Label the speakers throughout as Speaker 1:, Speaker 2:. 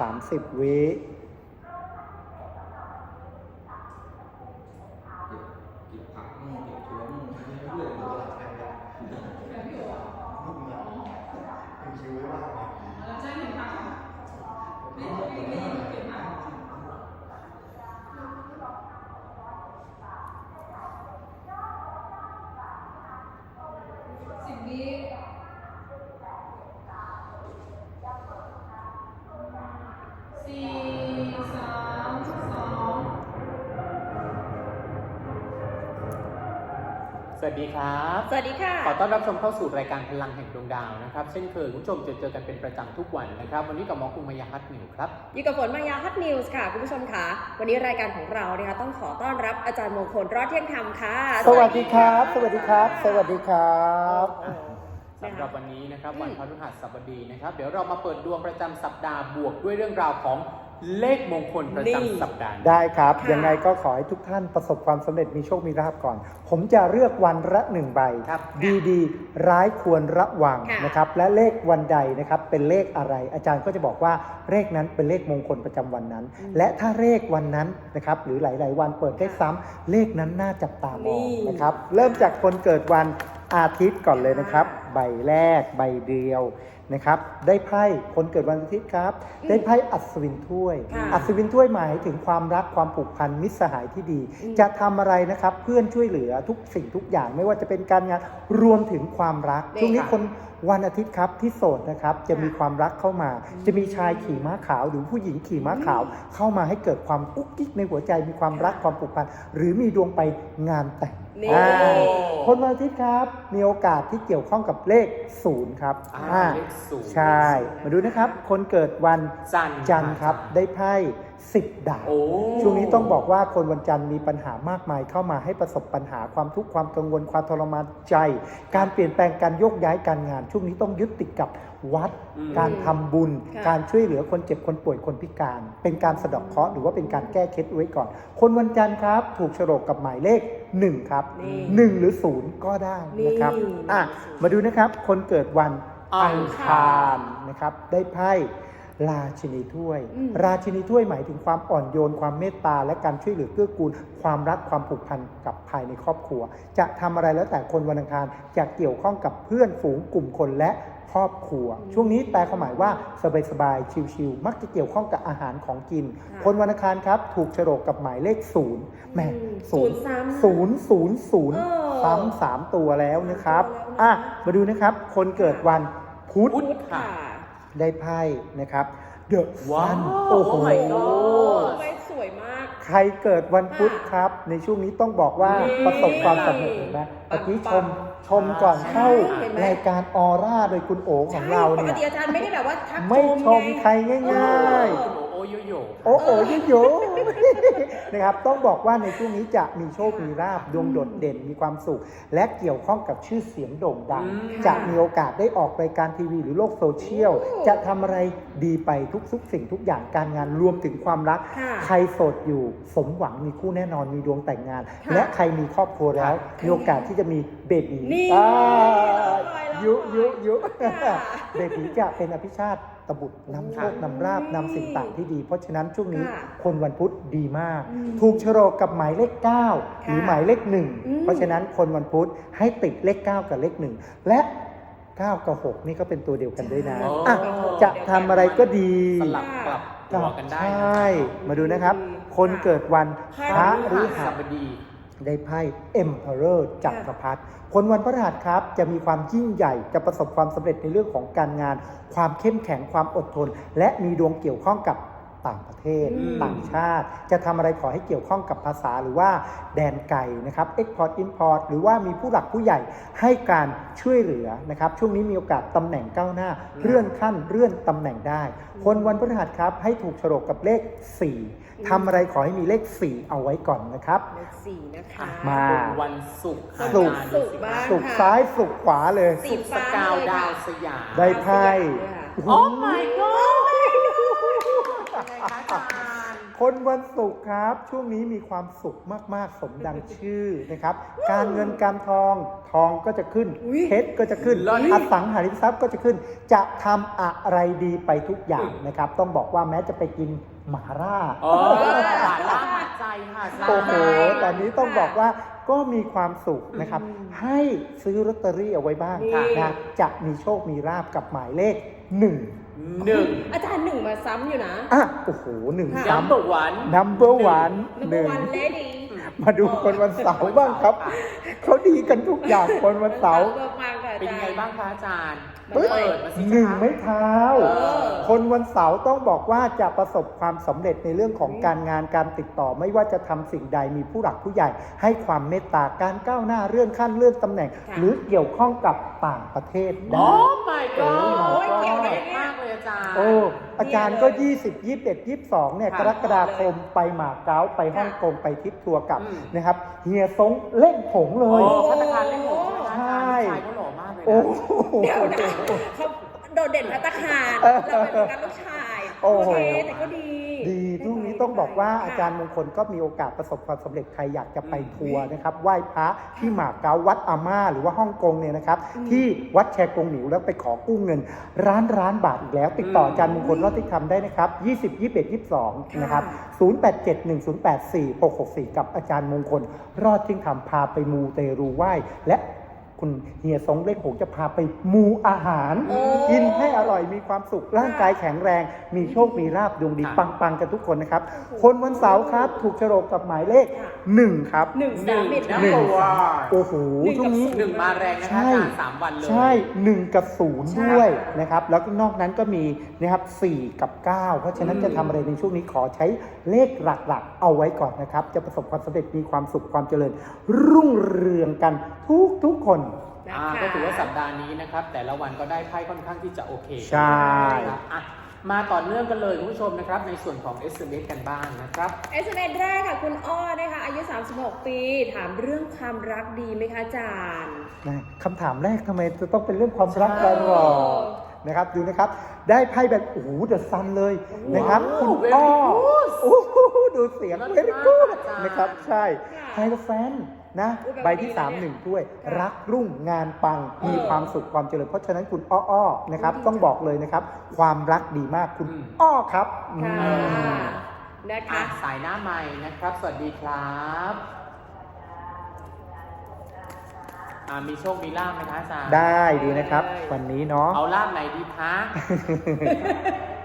Speaker 1: สามสิบวิ
Speaker 2: เก็บผักมั่งเก็บถั่วมั่งไปเรื่อยๆเลย
Speaker 3: สิบวิสี่สามสอง
Speaker 4: สวัสดีครับ
Speaker 5: สวัสดีค่ะ
Speaker 4: ขอ ต้อนรับชมเข้าสู่รายการพลังแห่งดวงดาวนะครับเช่นเคยคุณผู้ชมจะเจอกันเป็นประจำทุกวันนะครับ วันนี้กับหมอคุมมายาฮัตนิวครับ
Speaker 5: อยู่กับฝนมายาฮัตนิวส์ค่ะ คุณผู้ชมค่ะ วันนี้รายการของเรานะคะต้องขอต้อนรับอาจารย์มงคลรอดเที่ยงธรรมค่ะ
Speaker 1: สวัสดีครับ สวัสดีครับ สวัสดีครับ
Speaker 5: โอ้โห
Speaker 4: สำหรับวันนี้นะครับ
Speaker 5: อืม
Speaker 4: วันพฤหัสบดีนะครับ เดี๋ยวเรามาเปิดดวงประจำสัปดาห์บวกด้วยเรื่องราวของ เลขมงคลประจำสัปดาห์
Speaker 1: ได้ครับ
Speaker 5: ค่ะ
Speaker 1: ยังไงก็ขอให้ทุกท่านประสบความสำเร็จมีโชคมีลาภก่อน ผมจะเลือกวันละหนึ่งใบ
Speaker 4: ครับ
Speaker 1: ดีดีร้ายควรระวัง
Speaker 5: ค่ะ
Speaker 1: นะครับ และเลขวันใดนะครับเป็นเลขอะไร อาจารย์ก็จะบอกว่าเลขนั้นเป็นเลขมงคลประจำวันนั้น และถ้าเลขวันนั้นนะครับหรือหลาย ๆ วันเปิดได้ซ้ำเลขนั้นน่าจับตามองนะครับเริ่มจากคนเกิดวันอาทิตย์ก่อนเลยนะครับ ใบแรกใบเดียว นะครับ ได้ไพ่คนเกิดวันอาทิตย์ครับ ได้ไพ่อัศวินถ้วย
Speaker 5: ค่ะ
Speaker 1: อัศวินถ้วยหมายถึงความรักความผูกพันมิตรสหายที่ดี
Speaker 5: อืม
Speaker 1: จะทำอะไรนะครับเพื่อนช่วยเหลือทุกสิ่งทุกอย่างไม่ว่าจะเป็นการงานรวมถึงความรัก
Speaker 5: นี่
Speaker 1: ช่วงนี้
Speaker 5: ค่ะ
Speaker 1: คนวันอาทิตย์ครับที่โสดนะครับจะมีความรักเข้ามา จะมีชายขี่ม้าขาว หรือผู้หญิงขี่ม้าขาว เข้ามาให้เกิดความกุ๊กกิ๊กในหัวใจมีความรักความผูกพันหรือมีดวงไปงานแต่ง
Speaker 5: นี่
Speaker 1: อ่าคนวันอาทิตย์ครับ มีโอกาสที่เกี่ยวข้องกับเลขศูนย์ครับ
Speaker 4: อ่า
Speaker 1: อ่า
Speaker 4: เลขศูนย์
Speaker 1: ใช่ มาดูนะครับ คนเกิดวัน
Speaker 4: จันทร์
Speaker 1: จันทร์ครับ ได้ไพ่สิบดาบ
Speaker 4: โอ้
Speaker 1: ช่วงนี้ต้องบอกว่าคนวันจันทร์มีปัญหามากมายเข้ามาให้ประสบปัญหาความทุกข์ความกังวลความทรมานใจ การเปลี่ยนแปลงการโยกย้ายการงาน ช่วงนี้ต้องยึดติดกับ วัด
Speaker 4: อืม
Speaker 1: การทำบุญ
Speaker 5: ค่ะ
Speaker 1: การช่วยเหลือคนเจ็บคนป่วยคนพิการ เป็นการสะเดอกเคราะห์หรือว่าเป็นการแก้เคล็ดไว้ก่อน คนวันจันทร์ครับ ถูกโฉลกกับหมายเลขหนึ่งครับ
Speaker 5: นี่
Speaker 1: หนึ่งหรือศูนย์ก็ได้นะครับ
Speaker 5: นี่
Speaker 1: อะมาดูนะครับ คนเกิดวัน
Speaker 4: อั
Speaker 1: อั
Speaker 4: ง
Speaker 1: ง
Speaker 4: คา
Speaker 1: คารรนะครับ ได้ไพ่ราชินีถ้วย
Speaker 5: อืม
Speaker 1: ราชินีถ้วยหมายถึงความอ่อนโยน ความเมตตา และการช่วยเหลือเกื้อกูล ความรักความผูกพันกับภายในครอบครัว จะทำอะไรแล้วแต่คนวันอังคารจะเกี่ยวข้องกับเพื่อนฝูงกลุ่มคนและ ครอบครัว ช่วงนี้แปลความหมายว่าสบายๆชิวๆมักจะเกี่ยวข้องกับอาหารของกิน
Speaker 5: ค่ะ
Speaker 1: คนวันอังคารครับ ถูกโฉลกกับหมายเลขศูนย์แหม
Speaker 5: อืม
Speaker 1: ศูนย์
Speaker 5: ศูนย์ซ้ำ
Speaker 1: ศูนย์ศูนย์ศูนย์
Speaker 5: เออ
Speaker 1: ซ้ำสามตัวแล้วนะครับ
Speaker 5: สามตัวแล้วนะ
Speaker 1: อะมาดูนะครับ คนเกิดวันพุธ
Speaker 4: พุธ
Speaker 5: ค่ะ
Speaker 1: ได้ไพ่นะครับเดอะ
Speaker 4: ว้า
Speaker 1: ฟั
Speaker 4: วน
Speaker 1: โอ้โห
Speaker 4: Oh my
Speaker 5: โอ้
Speaker 4: god
Speaker 5: ไม่สวยมาก
Speaker 1: ใครเกิดวันพุธครับ ในช่วงนี้ต้องบอกว่า
Speaker 5: นี่
Speaker 1: ประสบความสำเร็จเห็นไหมเมื่อกี้ชมช มก่อนเข้า
Speaker 5: ใช่เห็นไหม
Speaker 1: รายการออร่าโดยคุณโอ๋ของเรา
Speaker 5: ปก
Speaker 1: เนี่ย
Speaker 5: ติอาจารย์ไม่ได้แบบว่าทัก
Speaker 1: ไม่ชม
Speaker 5: ไง
Speaker 1: ใครง่าย
Speaker 4: คุณโอโอโยโย่
Speaker 1: ๆ โอ้โหโยๆ นะครับ ต้องบอกว่าในช่วงนี้จะมีโชค มีลาบดวงโดดเด่นมีความสุข และเกี่ยวข้องกับชื่อเสียงโด่งดัง
Speaker 4: อืม
Speaker 1: จะมีโอกาสได้ออกรายการทีวีหรือโลกโซเชียล
Speaker 5: โอ้
Speaker 1: จะทำอะไรดีไปทุกๆสิ่งทุกอย่างการงานรวมถึงความรัก
Speaker 5: ค่ะ
Speaker 1: ใครโสดอยู่สมหวังมีคู่แน่นอนมีดวงแต่งงาน
Speaker 5: ค่ะ
Speaker 1: และใครมีครอบครัวแล้วมีโอกาสที่จะมีเบบี
Speaker 5: นี่
Speaker 1: อ่า
Speaker 5: ปล่อยแล้ว
Speaker 1: ยุยุยุ
Speaker 5: ค่ะ
Speaker 1: เบบีจะเป็นอภิชาติต บุตรนำโชคนำราบนำสิ่งต่างที่ดี เพราะฉะนั้นช่วงนี้
Speaker 5: ค่ะ
Speaker 1: คนวันพุธดีมาก
Speaker 5: อืม
Speaker 1: ถูกโฉลกกับหมายเลข 9 หรือหมายเลขหนึ่ง
Speaker 5: อืม
Speaker 1: เพราะฉะนั้นคนวันพุธให้ติดเลข 9 กับเลขหนึ่งและ 9 กับ 6 นี่ก็เป็นตัวเดียวกันด้วยนะ
Speaker 4: โอ้
Speaker 1: อะจะทำอะไรก็ดี
Speaker 4: สลับกลับตัวกันได้
Speaker 1: ใช
Speaker 4: นะ่
Speaker 1: มาดูนะครับ คนเกิดวันพ
Speaker 5: พ
Speaker 1: ระ
Speaker 4: พ
Speaker 1: ฤ
Speaker 4: ฤ
Speaker 1: หั
Speaker 4: หั
Speaker 1: ส
Speaker 4: สบดี
Speaker 1: ได้ไพ่ Emperor จักรพรรดิคนวันพฤหัสครับ จะมีความยิ่งใหญ่จะประสบความสำเร็จในเรื่องของการงาน ความเข้มแข็งความอดทน และมีดวงเกี่ยวข้องกับต่างประเทศ
Speaker 5: อืม
Speaker 1: ต่างชาติ จะทำอะไรขอให้เกี่ยวข้องกับภาษาหรือว่าแดนไกลนะครับ Export Import หรือว่ามีผู้หลักผู้ใหญ่ให้การช่วยเหลือนะครับ ช่วงนี้มีโอกาสตำแหน่งก้าวหน้า เลื่อนขั้นเลื่อนตำแหน่งได้ คนวันพฤหัสครับให้ถูกฉลกกับเลข 4 ทำอะไรขอให้มีเลข 4 เอาไว้ก่อนนะครับ
Speaker 5: เลขสี่นะคะ
Speaker 1: มา
Speaker 4: เป็นวันศุกร์
Speaker 1: ศุกร์
Speaker 4: อาจารย์
Speaker 5: ศุกร์บ้าง
Speaker 1: สุกซ้ายสุกขวาเลย
Speaker 5: สี
Speaker 4: ศุกร์ส
Speaker 5: ฟ้ากา
Speaker 4: ว
Speaker 5: เลย
Speaker 4: ดา
Speaker 5: ค่ะ
Speaker 4: วสยาม
Speaker 1: ได้ไพ่
Speaker 5: โอ้
Speaker 4: Oh my god ยังไงคะอาจารย์
Speaker 1: คคนวันศุกร์ครับ ช่วงนี้มีความสุขมาก ๆ สมดังชื่อนะครับ การเงินการทองทองก็จะขึ้น
Speaker 5: อุ๊ย
Speaker 1: เพชรก็จะขึ้น
Speaker 4: เลิศ
Speaker 1: อสังหาริมทรัพย์ก็จะขึ้น จะทำอะไรดีไปทุกอย่างนะครับ ต้องบอกว่าแม้จะไปกิน หมาล่า
Speaker 4: อ๋อหวานล่าหวานใจค่ะ
Speaker 1: โอ้โห
Speaker 4: ใช่
Speaker 1: ตอนนี้ต้องบอกว่าก็มีความสุขนะครับ
Speaker 5: อืม
Speaker 1: ให้ซื้อลอตเตอรี่เอาไว้บ้าง
Speaker 5: นี่
Speaker 1: นะจะมีโชคมีลาบกับหมายเลขหนึ่ง
Speaker 4: หนึ่ง
Speaker 5: อาจารย์หนึ่งมาซ้ำอยู่นะ
Speaker 1: อะโอ้โหหนึ่ง
Speaker 5: ค่ะ
Speaker 1: ซ้
Speaker 4: ย้ำ บอกหวานำ
Speaker 1: number one ห
Speaker 5: number
Speaker 1: นึ่ง
Speaker 5: one lady
Speaker 1: มาดูคนวันเสาร์บ้างครับ เขาดีกันทุกอย่างคนวันเสาร์
Speaker 5: มากๆค่ะอา
Speaker 4: เป็น
Speaker 5: จาร
Speaker 4: ไง
Speaker 5: ย์
Speaker 4: บ้างคะอาจารย์
Speaker 5: เฮ้ย
Speaker 4: เปิดมาสิ
Speaker 1: หนึ่ง
Speaker 4: คะ
Speaker 1: ไม้เท้า
Speaker 5: เออ
Speaker 1: คนวันเสาร์ต้องบอกว่าจะประสบความสำเร็จในเรื่องของการงานการติดต่อ ไม่ว่าจะทำสิ่งใดมีผู้หลักผู้ใหญ่ ให้ความเมตตาการก้าวหน้าเลื่อนขั้นเลื่อนตำแหน่ง
Speaker 5: ค่ะ
Speaker 1: หรือเกี่ยวข้องกับต่างประเทศ
Speaker 4: โอ้
Speaker 1: ได้
Speaker 4: my
Speaker 1: โอ้
Speaker 4: god
Speaker 1: ย
Speaker 5: เกี่ยวได้ไง
Speaker 4: มากเลยอาจารย์
Speaker 1: โอ้อาจารย์ก็ 20 21 22เนี่ย
Speaker 4: ค่ะ
Speaker 1: กรกฎาคมไปหมาเก๊าไปฮ่องกงไปทริปทัวร์กับ
Speaker 4: อืม
Speaker 1: นะครับเฮียซงเล่งผงเล
Speaker 4: โอ้
Speaker 1: ย
Speaker 4: พัฒนาการเล่นหงใช่ไหมอาจารย์
Speaker 1: ใช่
Speaker 4: ชายเขาหล่อมากเลยนะ
Speaker 1: โอ้โห
Speaker 5: เดี๋ยวนะเขาโดดเด่นพัตตาคารเราเป็นโฟกัสลูกชาย
Speaker 1: โอ้โห
Speaker 5: เคแต่ก็ดี
Speaker 1: ดีทุกนี้ต้องบอกว่าอาจารย์มงคลก็มีโอกาสประสบความสำเร็จใครอยากจะไปทัวร์นะครับไหว้พระที่หมาเก๊าวัดอาม่า หรือว่าฮ่องกงเนี่ยนะครับ
Speaker 5: อืม
Speaker 1: ที่วัดแชกงหมิวแล้วไปขอกู้เงินร้านร้านบาทอีกแล้ว ติดต่ออาจารย์มงคลรอดที่ทำได้นะครับ 20 21 22 นะครับ 0871084664 กับอาจารย์มงคลรอดทิ้งทำพาไปมูเตรูไหว้และ คุณเฮียสงเล็กหงจะพาไปมูอาหาร
Speaker 5: โอ้
Speaker 1: กินให้อร่อยมีความสุข ร่างกายแข็งแรง มีโชค มีลาบดวงดี
Speaker 4: ค่ะ
Speaker 1: ปังๆ กันทุกคนนะครับ คนวันเสาร์ครับ ถูกโฉลกกับหมายเลขหนึ่งครับ
Speaker 5: หนึ่ง
Speaker 4: ห
Speaker 5: สา
Speaker 4: นึ่
Speaker 5: ม
Speaker 4: ง
Speaker 5: เอ็ด
Speaker 4: นะ
Speaker 1: หนึ่ง
Speaker 4: ว้า
Speaker 1: โอ้โห
Speaker 5: หนึ่งกับ
Speaker 1: ช่วงนี้
Speaker 4: หนึ่งมาแรงนะคะ
Speaker 1: ใช่
Speaker 4: อาจารย์สามวันเลย
Speaker 1: ใช่หนึ่งกับศูนย์
Speaker 5: ใช่
Speaker 1: ด้วยนะครับแล้วก็นอกนั้นก็มีนะครับสี่กับเก้าเพราะฉะนั้น
Speaker 4: อืม
Speaker 1: จะทำอะไรในช่วงนี้ขอใช้เลขหลักๆ เอาไว้ก่อนนะครับ จะประสบความสำเร็จมีความสุขความเจริญ รุ่งเรืองกันทุกทุกๆคน
Speaker 5: นะ
Speaker 4: อ่า
Speaker 5: คะ
Speaker 4: ก็ถือว่าสัปดาห์นี้นะครับ แต่ละวันก็ได้ไพ่ค่อนข้างที่จะโอเค
Speaker 1: ใช่
Speaker 4: นะครับอะมาต่อเนื่องกันเลยคุณผู้ชมนะครับ ในส่วนของ SMS กันบ้างนะครับ
Speaker 5: เอสเอ็แรกค่ะคุณอ้อนะคะอายุ 36 ปี ถามเรื่องความรักดีไหมคะอาจารย์
Speaker 1: นะคำถามแรกทำไมจะต้องเป็นเรื่องความรัก
Speaker 5: ใช่
Speaker 1: กันหรอนะครับดูนะครับ ได้ไพ่แบบโอ้โหเดอะซันเลยนะครับ
Speaker 4: ว้าว
Speaker 1: คุณ
Speaker 4: very
Speaker 1: อ้อ
Speaker 4: good
Speaker 1: โอ้โหดูเสียง
Speaker 4: เลิศ
Speaker 1: เวริ
Speaker 4: มาก
Speaker 1: กูด
Speaker 4: อาจารย์
Speaker 1: นะครับ ใช่
Speaker 5: ค่ะ
Speaker 1: ไฮโลแฟน นะ
Speaker 5: อุ๊ยแบบ
Speaker 1: ใบที่
Speaker 5: ดี
Speaker 1: 3าม
Speaker 5: นะ
Speaker 1: ห
Speaker 5: เนี่
Speaker 1: นึ่
Speaker 5: ย
Speaker 1: งด้วย
Speaker 5: ค่ะ
Speaker 1: รักรุ่งงานปัง
Speaker 5: เออ
Speaker 1: มีความสุขความเจริญเพราะฉะนั้นคุณอ้ออ้อๆนะครับ
Speaker 5: ดี
Speaker 1: ต้อง
Speaker 5: จัง
Speaker 1: บอกเลยนะครับ ความรักดีมากคุณ
Speaker 4: อืม
Speaker 1: อ้อครับ
Speaker 5: ค่ะ
Speaker 1: อืม
Speaker 5: นะคะ
Speaker 4: อะสายหน้าใหม่นะครับ สวัสดีครับอ่ามีโชค มีลาบไหมคะอาจารย์
Speaker 1: ได้ดูนะครับ วันนี้เนาะ
Speaker 4: เอาลาบไหนดีคะเ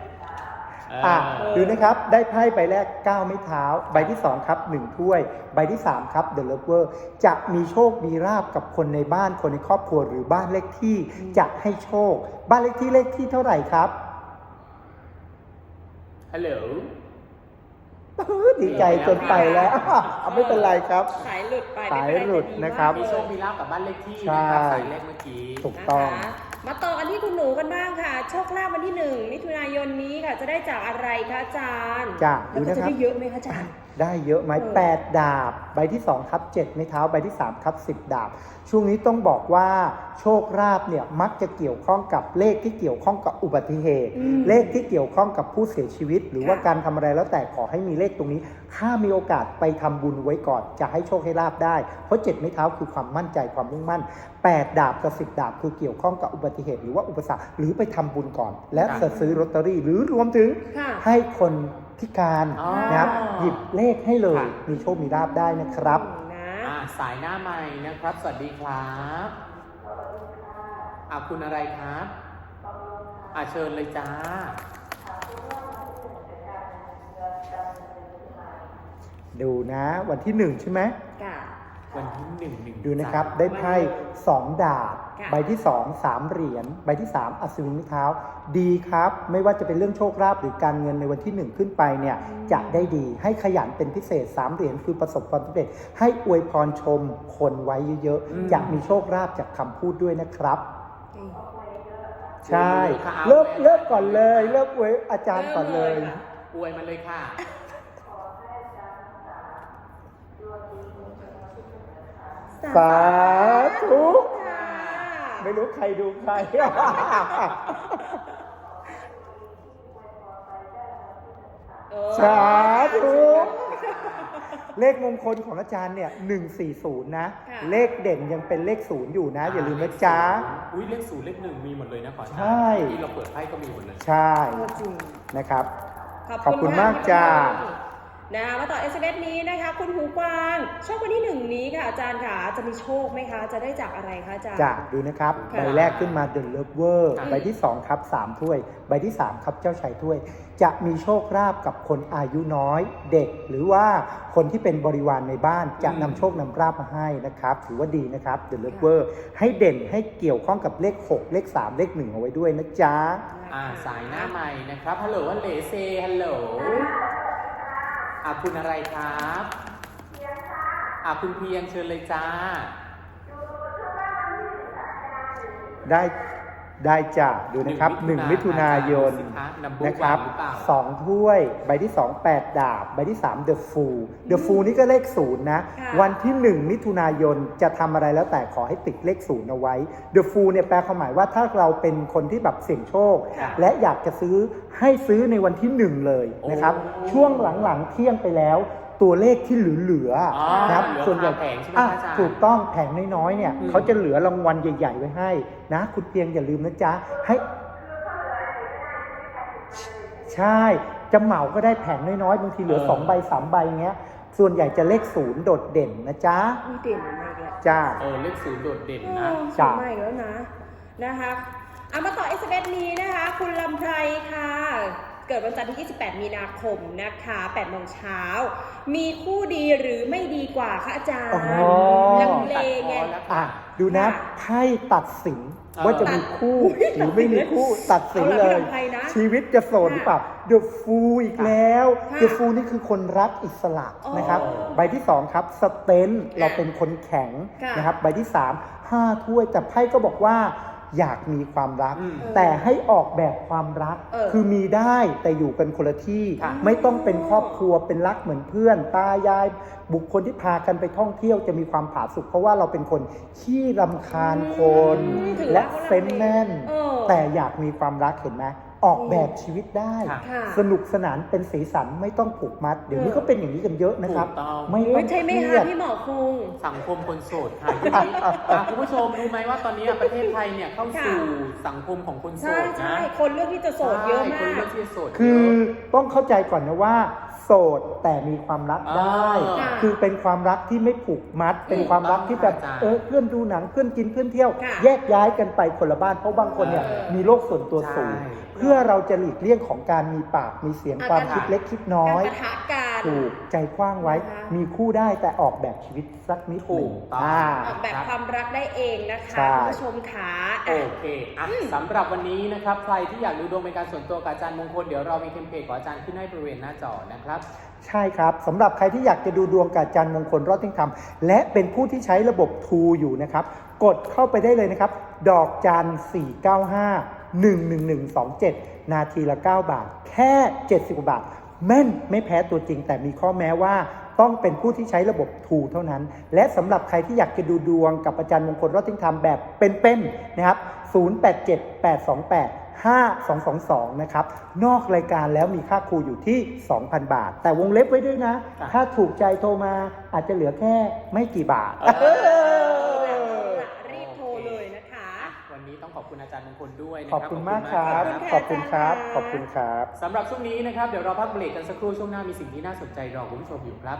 Speaker 4: อะเออ
Speaker 1: ดูนะครับ ได้ไพ่ใบแรก9ไม้เท้า ใบที่2ครับ1ถ้วย ใบที่3ครับ The Lover จะมีโชคมีราบกับคนในบ้านคนในครอบครัวหรือบ้านเลขที่จะให้โชค บ้านเลขที่เลขที่เท่าไหร่ครับ
Speaker 4: ฮัลโหล
Speaker 1: ดีใจจนไปแล้วเอาไม่เป็นไรครับ
Speaker 5: สายหลุดไป
Speaker 1: สายหลุดนะครับ
Speaker 4: มีโชคมีลาบกับบ้านเลขที่
Speaker 1: ใช่
Speaker 4: นะครับสายเลขเมื่อกี้
Speaker 1: ถูกต้อง
Speaker 5: นะคะ มาต่อกันที่คุณหนูกันบ้างค่ะ โชคลาภวันที่หนึ่งมิถุนายนนี้ค่ะ จะได้จากอะไรคะอาจารย์
Speaker 1: จ้ะ
Speaker 5: แล้ว
Speaker 1: ดู
Speaker 5: ก็
Speaker 1: นะ
Speaker 5: จะ
Speaker 1: ครับ
Speaker 5: ได้เยอะไหมคะอาจารย์
Speaker 1: ได้เยอะไหม
Speaker 5: เออ
Speaker 1: แปดดาบ ใบที่2ครับ7ไม้เท้าใบที่3ครับ10ดาบ ช่วงนี้ต้องบอกว่าโชคลาภเนี่ยมักจะเกี่ยวข้องกับเลขที่เกี่ยวข้องกับอุบัติเหตุ
Speaker 5: อืม
Speaker 1: เลขที่เกี่ยวข้องกับผู้เสียชีวิต หรือว่า
Speaker 5: ค่ะ
Speaker 1: การทำอะไรแล้วแต่ขอให้มีเลขตรงนี้ ถ้ามีโอกาสไปทำบุญไว้ก่อน จะให้โชคให้ลาบได้ เพราะ7ไม้เท้าคือความมั่นใจความมุ่งมั่น8ดาบกับ10ดาบคือเกี่ยวข้องกับอุบัติเหตุ หรือว่าอุปสรรคหรือไปทำบุญก่อน และ
Speaker 4: ค่ะ
Speaker 1: จะซื้อลอตเตอรี่หรือรวมถึง
Speaker 5: ค่ะ
Speaker 1: ให้คน พิการ
Speaker 4: อ๋อ
Speaker 1: นะครับ หยิบเลขให้เลย
Speaker 4: ค่ะ
Speaker 1: มีโชคมีลาบได้นะครับ
Speaker 5: นะ
Speaker 4: อ่าสายหน้าใหม่นะครับ สวัสดีครับอ่าคุณอะไรครับอ่าเชิญเลยจ้า
Speaker 1: ดูนะ วันที่หนึ่งใช่ไหม
Speaker 5: ค่ะ
Speaker 4: วันที่หนึ่งหนึ่ง
Speaker 1: ดูนะครับ
Speaker 4: จ้
Speaker 1: ได้ไพ่สองดาบ
Speaker 5: ค่ะ
Speaker 1: ใบที่สองสามเหรียญ ใบที่สามอัศวินไม้เท้า ดีครับ ไม่ว่าจะเป็นเรื่องโชคลาภหรือการเงินในวันที่หนึ่งขึ้นไปเนี่ย จะได้ดี ให้ขยันเป็นพิเศษสามเหรียญคือประสบความสำเร็จ ให้อวยพรชมคนไว้เยอะๆ จะมีโชคลาภจากคำพูดด้วยนะครับใช่
Speaker 4: ค่ะ
Speaker 1: เริ่มเริ่มก่อนเลย เริ่มอวยอาจารย์ก่อนเลย
Speaker 4: อวยมาเลยค่ะ
Speaker 1: สาธุ
Speaker 5: ค่ะ
Speaker 1: ไม่รู้ใครดูใคร
Speaker 5: เออ
Speaker 1: สาธุ เลขมงคลของอาจารย์เนี่ย140 นะ
Speaker 5: ค่ะ
Speaker 1: เลขเด่นยังเป็นเลขศูนย์อยู่นะ อย่าลืมนะจ๊ะ
Speaker 4: อุ้ยเลขศูนย์เลขหนึ่งมีหมดเลยนะขออาจารย์
Speaker 1: ใช่
Speaker 4: ที่เราเปิดไพ่ก็มีหมดเลย
Speaker 1: ใช่
Speaker 5: เออจริง
Speaker 1: นะครับ
Speaker 5: ขอบ
Speaker 1: ขอบคุณมากจ้า
Speaker 5: นะคะมาต่อ SMS นี้นะคะ คุณหูกวางโชควันที่หนึ่งนี้ค่ะอาจารย์ค่ะจะมีโชคไหมคะ จะได้จากอะไรคะอาจารย์
Speaker 1: จะดูนะครับ
Speaker 5: ค่ะ
Speaker 1: ใบแรกขึ้นมา The Lover
Speaker 4: ค่ะ
Speaker 1: ใบที่ 2 ครับ 3 ถ้วย ใบที่ 3 ครับเจ้าชายถ้วย จะมีโชคลาภกับคนอายุน้อย เด็กหรือว่าคนที่เป็นบริวารในบ้านจะนำโชคนำลาภมาให้นะครับ ถือว่าดีนะครับ The Lover ให้เด่นให้เกี่ยวข้องกับเลข 6 เลข 3 เลข 1 เอาไว้ด้วยนะจ๊ะ
Speaker 4: อ่าสายหน้าใหม่นะครับฮัลโหลฮัลโหลเซฮัลโหล อ่าคุณอะไรครับอ่าคุณเพียงเชิญเลยจ้า
Speaker 1: ได้ได้ จ้ะดูนะครับ
Speaker 4: หนึ่ง
Speaker 1: 1
Speaker 4: มิ
Speaker 1: มิ
Speaker 4: ถุ
Speaker 1: ถุ
Speaker 4: นานา
Speaker 1: ยา
Speaker 4: ย
Speaker 1: น
Speaker 4: นสิคะนัมเบอร์
Speaker 1: นะครับ
Speaker 4: วันหรือเปล่า
Speaker 1: สองถ้วยใบที่2 8ดาบ ใบที่3 The Fool The Fool นี่ก็เลขศูนย์นะ
Speaker 5: ค่ะ
Speaker 1: วันที่1มิถุนายนจะทำอะไรแล้วแต่ขอให้ติดเลขศูนย์เอาไว้ The Fool เนี่ยแปลความหมายว่าถ้าเราเป็นคนที่แบบเสี่ยงโชค
Speaker 5: ค่ะ
Speaker 1: และอยากจะซื้อให้ซื้อในวันที่1เลยนะครับ
Speaker 4: โอ้
Speaker 1: ช่วงหลังๆเที่ยงไปแล้ว ตัวเลขที่เหลือ
Speaker 4: อ๋อ
Speaker 1: ๆนะครับ
Speaker 4: เหลือ
Speaker 1: ส่วนใหญ่
Speaker 4: คาแผงใช่ไหม
Speaker 1: อะ
Speaker 4: คะอาจารย์
Speaker 1: ถูกต้องแผงน้อยๆเนี่ย
Speaker 4: อืม
Speaker 1: เขาจะเหลือรางวัลใหญ่ ๆ ไว้ให้ นะ คุณเพียงอย่าลืมนะจ๊ะให้ ใช่ จะเหมาก็ได้แผงน้อยๆบางทีเหลือ
Speaker 4: เออ
Speaker 1: สองใบสามใบเงี้ย ส่วนใหญ่จะเลขศูนย์โดดเด่นนะจ๊ะ
Speaker 5: มีเด่นอะไรเนี่ย
Speaker 1: จ้า
Speaker 4: เออเลขศูนย์โดดเด่น
Speaker 5: โอ้
Speaker 4: นะ
Speaker 5: สวยมากอีกแล้วนะ นะคะเอามาต่อ SMS นี้นะคะ คุณลำไพรค่ะ เกิดวันจันทร์ที่ 28 มีนาคมนะคะ8โมงเช้า มีคู่ดีหรือไม่ดีกว่าคะอาจารย์
Speaker 1: อ๋อ
Speaker 5: ลังเลไง
Speaker 1: อะดูนะ
Speaker 5: ค่ะ
Speaker 1: ไพ่ตัดสิน
Speaker 4: เออ
Speaker 1: ว่าจะมีคู่
Speaker 5: อุ๊ย
Speaker 1: หรือไม่มีคู่ตัดสิน
Speaker 5: เอา
Speaker 1: เล
Speaker 5: ล่ะ
Speaker 1: ย
Speaker 5: พี่ลำไพนะ
Speaker 1: ชีวิตจะโสดหรือเปล่า The Fool อีกแล้ว
Speaker 5: ค่ะ
Speaker 1: The Fool นี่คือคนรักอิสระ
Speaker 5: อ๋อ
Speaker 1: นะครับ ใบที่ 2 ครับสเตนเราเป็นคนแข็ง
Speaker 5: ค่ะ
Speaker 1: นะครับ ใบที่ 3 5 ถ้วยแต่ไพ่ก็บอกว่า อยากมีความรัก
Speaker 4: อืม
Speaker 1: แต่ให้ออกแบบความรัก
Speaker 5: เออ
Speaker 1: คือมีได้แต่อยู่กันคนละที่
Speaker 4: ค่ะ
Speaker 1: ไม่ต้องเป็นครอบครัวเป็นรักเหมือนเพื่อน ตายาย บุคคลที่พากันไปท่องเที่ยวจะมีความผาสุกเพราะว่าเราเป็นคนขี้รำคาญคน
Speaker 5: อืมถือ
Speaker 1: และ
Speaker 5: ว่าเขา
Speaker 1: เซนส์แน่น
Speaker 5: เออ
Speaker 1: แต่อยากมีความรักเห็นไหม ออกแบบชีวิตได้
Speaker 4: ค่ะ
Speaker 5: ค่ะ
Speaker 1: สนุกสนานเป็นสีสันไม่ต้องผูกมัด เดี๋ยวนี้
Speaker 5: เออ
Speaker 1: ก็เป็นอย่างนี้กันเยอะนะครับ
Speaker 4: ถูกต้อง
Speaker 1: ไม่ต้
Speaker 5: โอ้
Speaker 1: อยง
Speaker 5: ใช่ไหม
Speaker 1: เครีย
Speaker 5: คะ
Speaker 1: ด
Speaker 5: พี่หมอคุง
Speaker 4: สังคมคนโสดค่ะทีนี้อะคุณผู้ชมรู้ไหมว่าตอนนี้ประเทศไทยเนี่ยเข้าสู่สังคมของคนโส
Speaker 5: ใช่
Speaker 4: ด
Speaker 5: ใช่
Speaker 4: นะ
Speaker 5: คนเลือกที่จะโสดเยอะมา
Speaker 4: ใช่คน
Speaker 5: ก
Speaker 4: เลือกที่จะโสด
Speaker 1: คือ
Speaker 4: เยะ
Speaker 1: ต้องเข้าใจก่อนนะว่า โสดแต่มีความรักได้
Speaker 4: อ่า
Speaker 1: คือเป็นความรักที่ไม่ผูกมัด เป็นความรักที่แบบ
Speaker 4: อาจารย์
Speaker 1: เออเพื่อนดูหนังเพื่อนกินเพื่อนเที่ยว
Speaker 5: ค่ะ
Speaker 1: แยกย้ายกันไปคนละบ้านเพราะบางคนเนี่ย
Speaker 5: เออ
Speaker 1: มีโลกส่วนตัวสูง
Speaker 4: ใช่
Speaker 1: เพื่อเราจะหลีกเลี่ยงของการมีปากมีเสียง
Speaker 5: อะ
Speaker 1: ความ
Speaker 5: การ
Speaker 1: คิดเล็กคิดน้อย
Speaker 5: การปะทะกัน
Speaker 1: ถูกใจกว้างไว้
Speaker 5: นะคะ
Speaker 1: มีคู่ได้แต่ออกแบบชีวิตสักนิดหนึ่ง
Speaker 4: ถูกต้อง
Speaker 1: อ่า
Speaker 5: ออกแบบความรักได้เองนะคะ
Speaker 1: ใช่
Speaker 5: คุณผู้ชมขา
Speaker 4: โอเคอะสำหรับวันนี้นะครับ ใครที่อยากดูดวงเป็นการส่วนตัวกับอาจารย์มงคล เดี๋ยวเรามีเทมเพลตของอาจารย์ขึ้นให้บริเวณหน้าจอนะครับ
Speaker 1: ใช่ครับสำหรับใครที่อยากจะดูดวงกับอาจารย์มงคลรอดทิ้งธรรมและเป็นผู้ที่ใช้ระบบทูอยู่นะครับ กดเข้าไปได้เลยนะครับ ดอกจัน495 11127 นาทีละ 9 บาท แค่ 70กว่าบาท แม่นไม่แพ้ตัวจริง แต่มีข้อแม้ว่าต้องเป็นผู้ที่ใช้ระบบทูเท่านั้น และสำหรับใครที่อยากจะดูดวงกับอาจารย์มงคลรอดทิ้งธรรมแบบเป็นๆนะครับ 087828 5222 นะครับ นอกรายการแล้วมีค่าครูอยู่ที่ 2,000 บาท แต่วงเล็บไว้ด้วยนะ
Speaker 4: ค่ะ
Speaker 1: ถ้าถูกใจโทรมาอาจจะเหลือแค่ไม่กี่บาท
Speaker 5: คุ
Speaker 4: ณอาจารย์มงคลด้วยนะ
Speaker 1: ขอบคุณมากครับ
Speaker 5: ข
Speaker 1: ข
Speaker 5: อ
Speaker 1: อ
Speaker 5: บบคุ
Speaker 1: คุณณ
Speaker 5: ค
Speaker 1: ค
Speaker 5: รั
Speaker 1: รับบขอบคุณครับ
Speaker 4: สำหรับช่วงนี้นะครับ เดี๋ยวเราพักเบรกกันสักครู่ช่วงหน้ามีสิ่งที่น่าสนใจรอคุณผู้ชมอยู่ครับ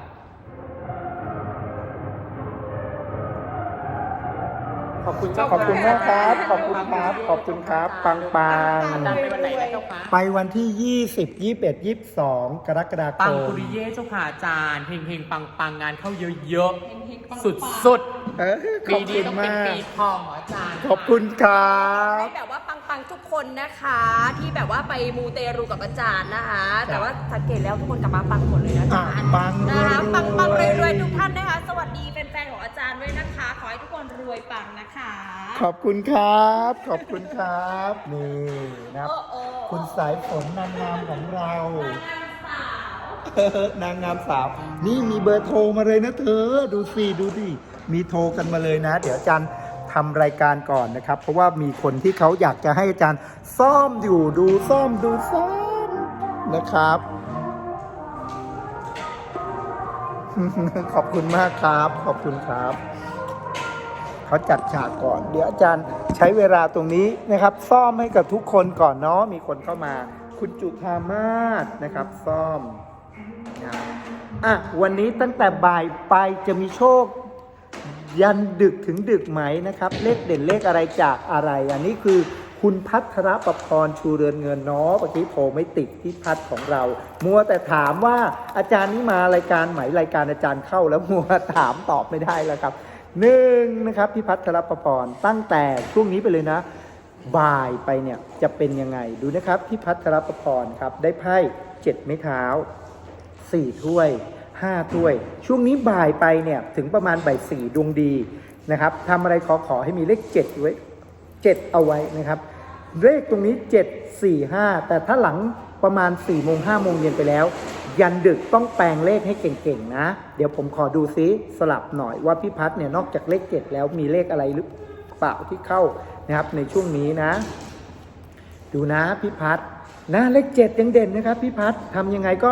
Speaker 4: ขอบคุณเจ้า
Speaker 1: ขอบคุณมากครับข
Speaker 5: ข
Speaker 1: อ
Speaker 5: อ
Speaker 1: บบ
Speaker 5: คุ
Speaker 1: คุณ
Speaker 5: ณ
Speaker 1: ค
Speaker 5: ครั
Speaker 1: รับ
Speaker 5: บ
Speaker 1: ขอบคุณครับ ปังปัง
Speaker 4: อาจารย์ไปวันไหนนะเจ้าคะ
Speaker 1: ไปวันที่ 20 21 22 กรกฎาค
Speaker 4: ปัง
Speaker 1: ม
Speaker 4: ปุริเย่เจ้าค่ะอาจารย์ เฮงเฮงปังปังงานเข้าเยอะ
Speaker 3: เฮงๆปังๆ
Speaker 4: ๆสุดสุด
Speaker 1: เออ
Speaker 4: ๆ
Speaker 1: ข
Speaker 4: ปี
Speaker 1: อบ
Speaker 4: นี้
Speaker 1: คุณ
Speaker 4: ต้องเป็น
Speaker 1: มาก
Speaker 4: ปีทองเหรออาจารย์
Speaker 1: ขอบคุณครับ
Speaker 5: ให้แบบว่าปังๆทุกคนนะคะ ที่แบบว่าไปมูเตรูกับอาจารย์นะคะ แต่ว่าสังเกตแล้วทุกคนกลับมาปังหมดเลยนะอาจารย์
Speaker 1: อะปัง
Speaker 5: นะคะ
Speaker 1: รวยๆ
Speaker 5: ปังปังๆรวยๆทุกท่านนะคะ สวัสดีแฟนๆของอาจารย์ด้วยนะคะ ขอให้ทุกคนรวยปังนะคะ
Speaker 1: ขอบคุณครับ ขอบคุณครับนี่นะครับ
Speaker 5: โอ้โอ้
Speaker 1: คุณสายฝนนางงามของเรา นางงามสาวนี่มีเบอร์โทรมาเลยนะเธอ ดูสิ ดูดิ มีโทรกันมาเลยนะ เดี๋ยวอาจารย์ทำรายการก่อนนะครับ เพราะว่ามีคนที่เขาอยากจะให้อาจารย์ซ่อมอยู่ดูซ่อมดูซ่อมนะครับ ขอบคุณมากครับ ขอบคุณครับเขาจัดฉากก่อน เดี๋ยวอาจารย์ใช้เวลาตรงนี้นะครับ ซ่อมให้กับทุกคนก่อนเนาะมีคนเข้ามา คุณจุธามาศนะครับ ซ่อมนะอะวันนี้ตั้งแต่บ่ายไปจะมีโชค ยันดึกถึงดึกไหมนะครับ เลขเด่นเลขอะไรจากอะไร อันนี้คือคุณพัทรประพรชูเรือนเงินเนาะเมื่อกี้โทรไม่ติดที่พัดของเรา มัวแต่ถามว่าอาจารย์นี่มารายการไหมรายการอาจารย์เข้าแล้วมัวถามตอบไม่ได้แล้วครับหนึ่งนะครับพี่พัทรประพรตั้งแต่ช่วงนี้ไปเลยนะ บ่ายไปเนี่ยจะเป็นยังไงดูนะครับพี่พัทรประพรครับได้ไพ่เจ็ดไม้เท้าสี่ถ้วย ห้าถ้วย ช่วงนี้บ่ายไปเนี่ยถึงประมาณบ่ายสี่ดวงดีนะครับทำอะไรขอขอให้มีเลขเจ็ดไว้เจ็ดเอาไว้นะครับเลขตรงนี้เจ็ดสี่ห้าแต่ถ้าหลังประมาณ4ี่โมงห้าโมงเย็นไปแล้ว ยันดึกต้องแปลงเลขให้เก่งๆนะ เดี๋ยวผมขอดูซิสลับหน่อยว่าพี่พัฒน์เนี่ยนอกจากเลขเจ็ดแล้วมีเลขอะไรหรือเปล่าที่เข้านะครับในช่วงนี้นะ ดูนะพี่พัฒน์นะเลขเจ็ดยังเด่นนะครับพี่พัฒน์ทำยังไงก็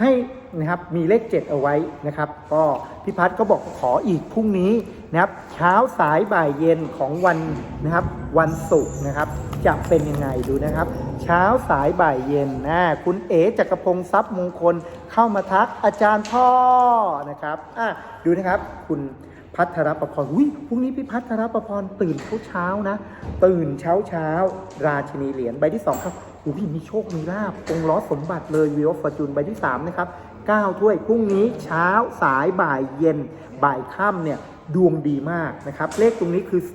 Speaker 1: ให้ นะครับมีเลขเจ็ดเอาไว้นะครับ ก็พี่พัฒน์ก็บอกขออีกพรุ่งนี้นะครับเช้าสายบ่ายเย็นของวันนะครับวันศุกร์นะครับจะเป็นยังไงดูนะครับ เช้าสายบ่ายเย็นนะคุณเอ๋จักรพงศ์ทรัพย์มงคลเข้ามาทักอาจารย์พ่อนะครับอะดูนะครับคุณพัทรประพรอุ้ยพรุ่งนี้พี่พัทรประพรตื่นเช้าเช้านะ ตื่นเช้าเช้า ราชินีเหรียญใบที่สองครับอุ้ยมีโชค มีลาบองค์ล้อสมบัติเลยวิวฟอร์จูนใบที่สามนะครับ เก้าถ้วย พรุ่งนี้เช้าสายบ่ายเย็น บ่ายค่ำเนี่ยดวงดีมากนะครับ เลขตรงนี้คือ 019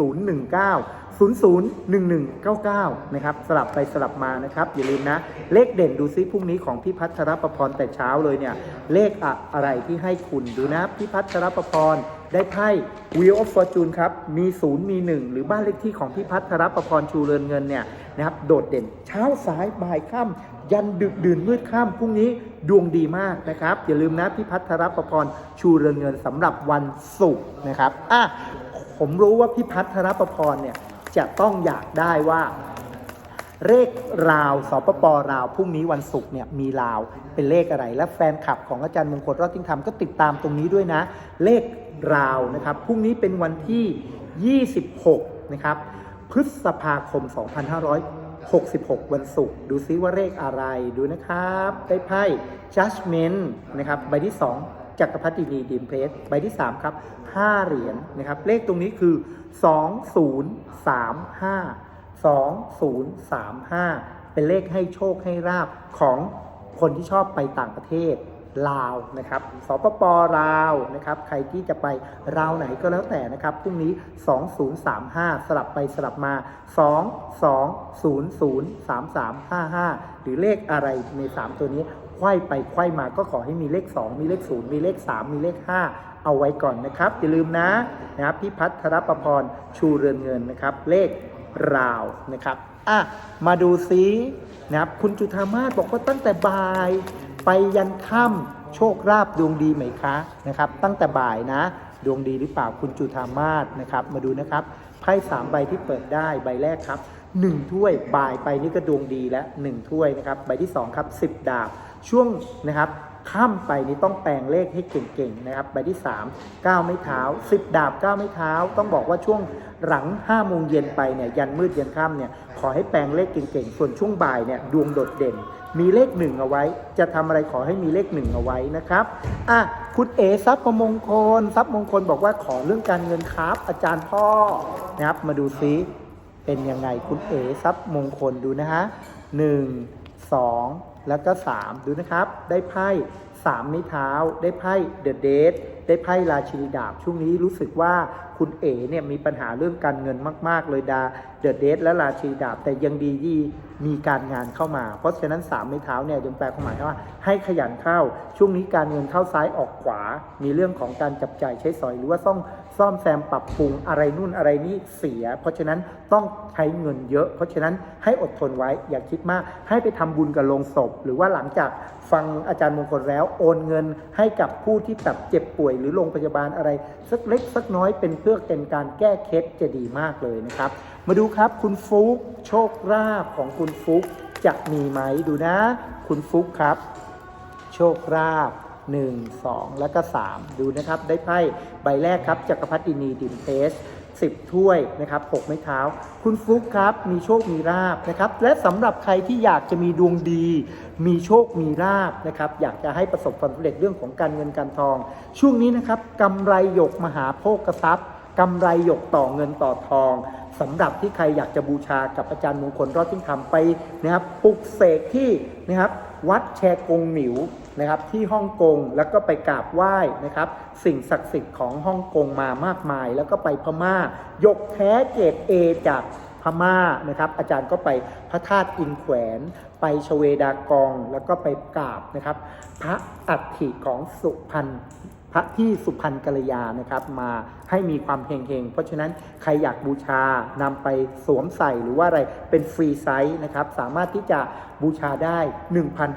Speaker 1: 001199 นะครับ สลับไปสลับมานะครับ อย่าลืมนะ เลขเด่นดูซิพรุ่งนี้ของพี่พัชรประพรแต่เช้าเลยเนี่ย เลขอะอะไรที่ให้คุณดูนะพี่พัชรประพร ได้ไพ่ Wheel of Fortune ครับ มี 0 มี 1 หรือบ้านเลขที่ของพี่พัทรประพรชูเรือนเงินเนี่ยนะครับ โดดเด่นเช้าสายบ่ายค่ำยันดึกดื่นมืดค่ำพรุ่งนี้ดวงดีมากนะครับ อย่าลืมนะพี่พัทรประพรชูเรือนเงินสำหรับวันศุกร์นะครับอะผมรู้ว่าพี่พัทรประพรเนี่ยจะต้องอยากได้ว่าเลขราวสปปราวพรุ่งนี้วันศุกร์เนี่ยมีราวเป็นเลขอะไร และแฟนคลับของอาจารย์มงคลรอดทิ้งธรรมก็ติดตามตรงนี้ด้วยนะ เลข ราวนะครับพรุ่งนี้เป็นวันที่ 26 นะครับ พฤษภาคม 2566 วันศุกร์ดูซิว่าเลขอะไรดูนะครับ ได้ไพ่ judgment นะครับใบที่ 2จักรพรรดินีดีมเพลสใบที่ 3 ครับ 5 เหรียญนะครับ เลขตรงนี้คือ 2035 2035 เป็นเลขให้โชคให้ราบของคนที่ชอบไปต่างประเทศ ลาวนะครับสปปลาวนะครับ ใครที่จะไปราวไหนก็แล้วแต่นะครับ พรุ่งนี้ 2035 สลับไปสลับมา 22003355 หรือเลขอะไรใน 3 ตัวนี้ไขว้ไปไขว้มาก็ขอให้มีเลข 2 มีเลข 0 มีเลข 3 มีเลข 5 เอาไว้ก่อนนะครับ อย่าลืมนะนะครับพี่พัทรประพรชูเรือนเงินนะครับ เลขราวนะครับอะมาดูซินะครับคุณจุธามาศบอกว่าตั้งแต่บ่าย ไปยันค่ำโชคลาภดวงดีไหมคะนะครับ ตั้งแต่บ่ายนะ ดวงดีหรือเปล่าคุณจุธามาศนะครับ มาดูนะครับไพ่สามใบที่เปิดได้ใบแรกครับ หนึ่งถ้วยบ่ายไปนี่ก็ดวงดีแล้วหนึ่งถ้วยนะครับใบที่สองครับสิบดาบ ช่วงนะครับข้ามไปนี่ต้องแปลงเลขให้เก่งๆนะครับใบที่ 3 9 ไม้เท้า 10 ดาบ 9 ไม้เท้า ต้องบอกว่าช่วงหลัง5โมงเย็นไปเนี่ยยันมืดยันค่ำเนี่ยขอให้แปลงเลขเก่งๆ ส่วนช่วงบ่ายเนี่ยดวงโดดเด่น มีเลขหนึ่งเอาไว้ จะทำอะไรขอให้มีเลขหนึ่งเอาไว้นะครับอะคุณเอทรัพย์มงคลทรัพย์มงคลบอกว่าขอเรื่องการเงินครับอาจารย์พ่อนะครับมาดูซิ เป็นยังไงคุณเอทรัพย์มงคลดูนะฮะหนึ่งสองแล้วก็3ดูนะครับ ได้ไพ่3ไม้เท้า ได้ไพ่เดอะเดทได้ไพ่ราชินีดาบ ช่วงนี้รู้สึกว่าคุณเอ๋เนี่ยมีปัญหาเรื่องการเงินมาก ๆ เลยดาเดอะเดทและราชินีดาบ แต่ยังดีที่มีการงานเข้ามา เพราะฉะนั้น3ไม้เท้าเนี่ยยังแปลความหมายว่า ให้ขยันเข้า ช่วงนี้การเงินเข้าซ้ายออกขวา มีเรื่องของการจับจ่ายใช้สอยหรือว่าซ่อม ซ่อมแซมปรับปรุงอะไรนู่นอะไรนี่เสีย เพราะฉะนั้นต้องใช้เงินเยอะ เพราะฉะนั้นให้อดทนไว้อย่าคิดมาก ให้ไปทำบุญกับโลงศพ หรือว่าหลังจากฟังอาจารย์มงคลแล้วโอนเงินให้กับผู้ที่แบบเจ็บป่วย หรือโรงพยาบาลอะไร สักเล็กสักน้อยเป็นเพื่อเป็นการแก้เคล็ดจะดีมากเลยนะครับ มาดูครับคุณฟุกโชคลาภของคุณฟุกจะมีไหมดูนะ คุณฟุกครับ โชคลาภ 1 2 แล้วก็ 3 ดูนะครับ ได้ไพ่ใบแรกครับจักรพรรดินีดินเทส10 ถ้วยนะครับ6ไม้เท้า คุณฟลุกครับ มีโชคมีลาบนะครับ และสำหรับใครที่อยากจะมีดวงดี มีโชคมีลาบนะครับ อยากจะให้ประสบความสำเร็จเรื่องของการเงินการทอง ช่วงนี้นะครับกำไรหยกมหาโภคทรัพย์กำไรหยกต่อเงินต่อทองสำหรับที่ใครอยากจะบูชากับอาจารย์มงคลรอดทิ้งธรรมไปนะครับปลุกเสกที่นะครับ วัดแชกงหมิวนะครับที่ฮ่องกงแล้วก็ไปกราบไหว้นะครับ สิ่งศักดิ์สิทธิ์ของฮ่องกงมามากมาย แล้วก็ไปพม่า ยกแท้เกรดเอจากพม่านะครับ อาจารย์ก็ไปพระธาตุอินแขวน ไปชเวดากอง แล้วก็ไปกราบนะครับ พระอัฐิของสุพรรณพระที่สุพรรณกัลยานะครับมา ให้มีความเฮงๆ เพราะฉะนั้นใครอยากบูชานำไปสวมใส่หรือว่าอะไรเป็นฟรีไซส์นะครับ สามารถที่จะบูชาได้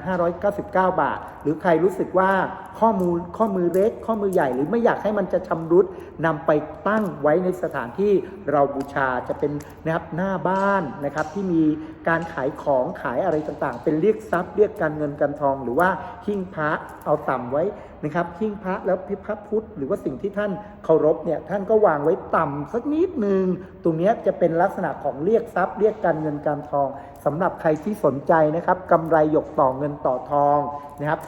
Speaker 1: 1,599 บาท หรือใครรู้สึกว่าข้อมูลข้อมือเล็ก ข้อมือใหญ่ หรือไม่อยากให้มันจะชำรุดนำไปตั้งไว้ในสถานที่เราบูชาจะเป็นนะครับหน้าบ้านนะครับที่มีการขายของขายอะไรต่างๆ เป็นเรียกทรัพย์เรียกการเงินการทอง หรือว่าหิ้งพระเอาต่ำไว้นะครับหิ้งพระแล้วพิพระพุทธ หรือว่าสิ่งที่ท่านเคารพเนี่ยท่านก็วางไว้ต่ำสักนิดหนึ่งตรงนี้จะเป็นลักษณะของเรียกทรัพย์ เรียกการเงินการทอง สำหรับใครที่สนใจนะครับกำไรหยกต่อเงินต่อทองนะครับ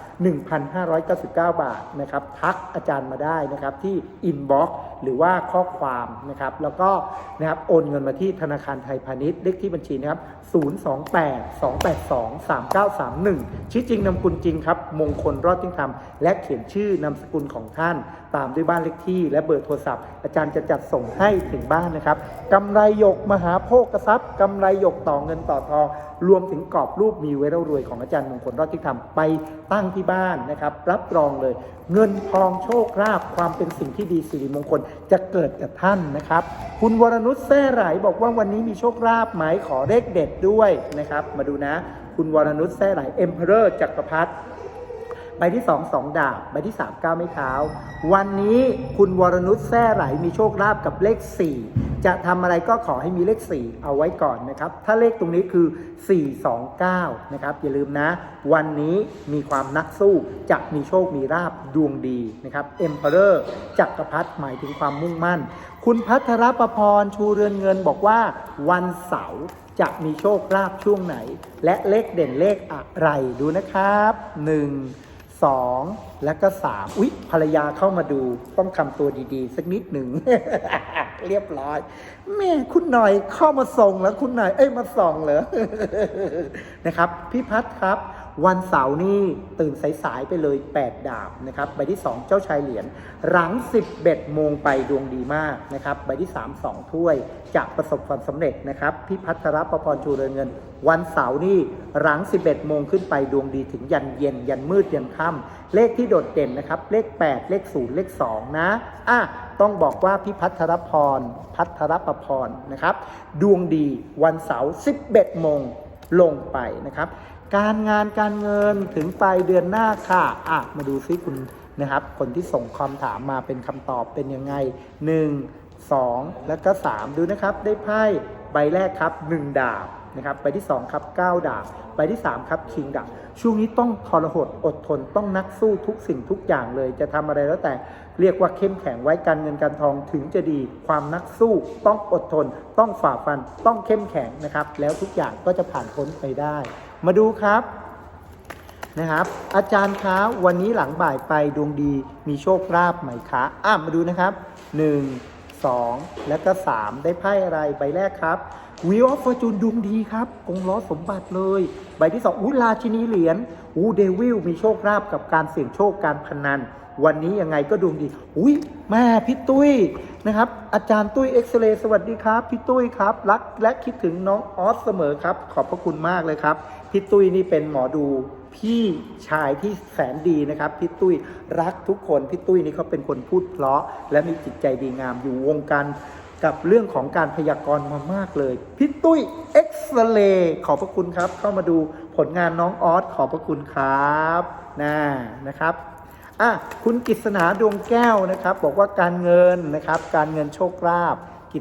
Speaker 1: 1,599 บาทนะครับ ทักอาจารย์มาได้นะครับที่อินบ็อกซ์หรือว่าข้อความนะครับ แล้วก็นะครับโอนเงินมาที่ธนาคารไทยพาณิชย์เลขที่บัญชีนะครับ 028 282 3931 ชื่อจริงนามสกุลจริงครับ มงคลรอดทิ้งธรรมและเขียนชื่อนามสกุลของท่าน ตามด้วยบ้านเลขที่ และเบอร์โทรศัพท์ อาจารย์จะจัดส่งให้ถึงบ้านนะครับกำไรหยกมหาโภคทรัพย์กำไรหยกต่อเงินต่อทองรวมถึงกรอบรูปมีไว้เรารวยของอาจารย์มงคลรอดทิ้งธรรมไปตั้งที่บ้านนะครับ รับรองเลย เงินทองโชคลาภความเป็นสิ่งที่ดีสิริมงคลจะเกิดกับท่านนะครับ คุณวรนุชแซ่ไหลบอกว่าวันนี้มีโชคลาภไหมขอเลขเด็ดด้วยนะครับ มาดูนะ คุณวรนุชแซ่ไหลเอ็มเพอเรอร์จักรพรรดิ ใบที่สองสองดาบ ใบที่สามเก้าไม้เท้า วันนี้คุณวรนุชแซ่ไหลมีโชคลาภกับเลข 4 จะทำอะไรก็ขอให้มีเลข 4 เอาไว้ก่อนนะครับ ถ้าเลขตรงนี้คือ 429 นะครับ อย่าลืมนะ วันนี้มีความนักสู้ จะมีโชคมีลาบดวงดีนะครับเอ็มเพอเรอร์จักรพรรดิหมายถึงความมุ่งมั่น คุณพัทรประพรชูเรือนเงินบอกว่าวันเสาร์จะมีโชคลาภช่วงไหน และเลขเด่นเลขอะไรดูนะครับ 1 สองและก็สามอุ๊ย ภรรยาเข้ามาดู ต้องทำตัวดีๆ สักนิดหนึ่ง เรียบร้อย แม่คุณหน่อยเข้ามาส่งแล้วคุณหน่อย เอ้ย มาส่องเหรอ นะครับ พี่พัทครับ วันเสาร์นี่ตื่นสายๆไปเลย 8 ดาบนะครับใบที่ 2 เจ้าชายเหรียญหลัง 11 โมงไปดวงดีมากนะครับใบที่ 3 2 ถ้วยจะประสบความสำเร็จนะครับพี่พัทรประพรชูเรือนเงิน วันเสาร์นี่หลัง 11 โมงขึ้นไปดวงดีถึงยันเย็น ยันมืดยันค่ำเลขที่โดดเด่นนะครับเลข 8 เลข 0 เลข 2 นะอะต้องบอกว่าพี่พัทรพรพัทรประพรนะครับดวงดีวันเสาร์11 โมงลงไปนะครับ การงานการเงินถึงปลายเดือนหน้าค่ะอะมาดูซิคุณนะครับ คนที่ส่งคำถามมาเป็นคำตอบเป็นยังไง 1 2 แล้วก็ 3 ดูนะครับ ได้ไพ่ใบแรกครับ 1 ดาบนะครับใบที่ 2 ครับ 9 ดาบใบที่ 3 ครับคิงดาบช่วงนี้ต้องทรหดอดทนต้องนักสู้ทุกสิ่งทุกอย่างเลย จะทำอะไรแล้วแต่เรียกว่าเข้มแข็งไว้การเงินการทองถึงจะดี ความนักสู้ต้องอดทน ต้องฝ่าฟันต้องเข้มแข็งนะครับ แล้วทุกอย่างก็จะผ่านพ้นไปได้ มาดูครับนะครับ อาจารย์คะวันนี้หลังบ่ายไปดวงดีมีโชคลาภไหมคะอะมาดูนะครับ 1 2 แล้วก็ 3 ได้ไพ่อะไรใบแรกครับวีออฟฟอร์จูนดวงดีครับกงล้อสมบัติเลย ใบที่2อุ้ราชินีเหรียญอู้เดวิลมีโชคลาภกับการเสี่ยงโชคการพนัน วันนี้ยังไงก็ดวงดี อุ้ยแม่พี่ตุ้ยนะครับ อาจารย์ตุ้ยเอ็กซเรย์สวัสดีครับ พี่ตุ้ยครับ รักและคิดถึงน้องออสเสมอครับ ขอบพระคุณมากเลยครับ พี่ตุ้ยนี่เป็นหมอดู พี่ชายที่แสนดีนะครับพี่ตุ้ยรักทุกคนพี่ตุ้ยนี่เขาเป็นคนพูดเพราะ และมีจิตใจดีงามอยู่วงการกับเรื่องของการพยากรณ์มามากเลยพี่ตุ้ยเอ็กซเรย์ขอบพระคุณครับ เข้ามาดูผลงานน้องออสขอบพระคุณครับนะนะครับอะคุณกฤษณาดวงแก้วนะครับ บอกว่าการเงินนะครับ การเงินโชคลาภ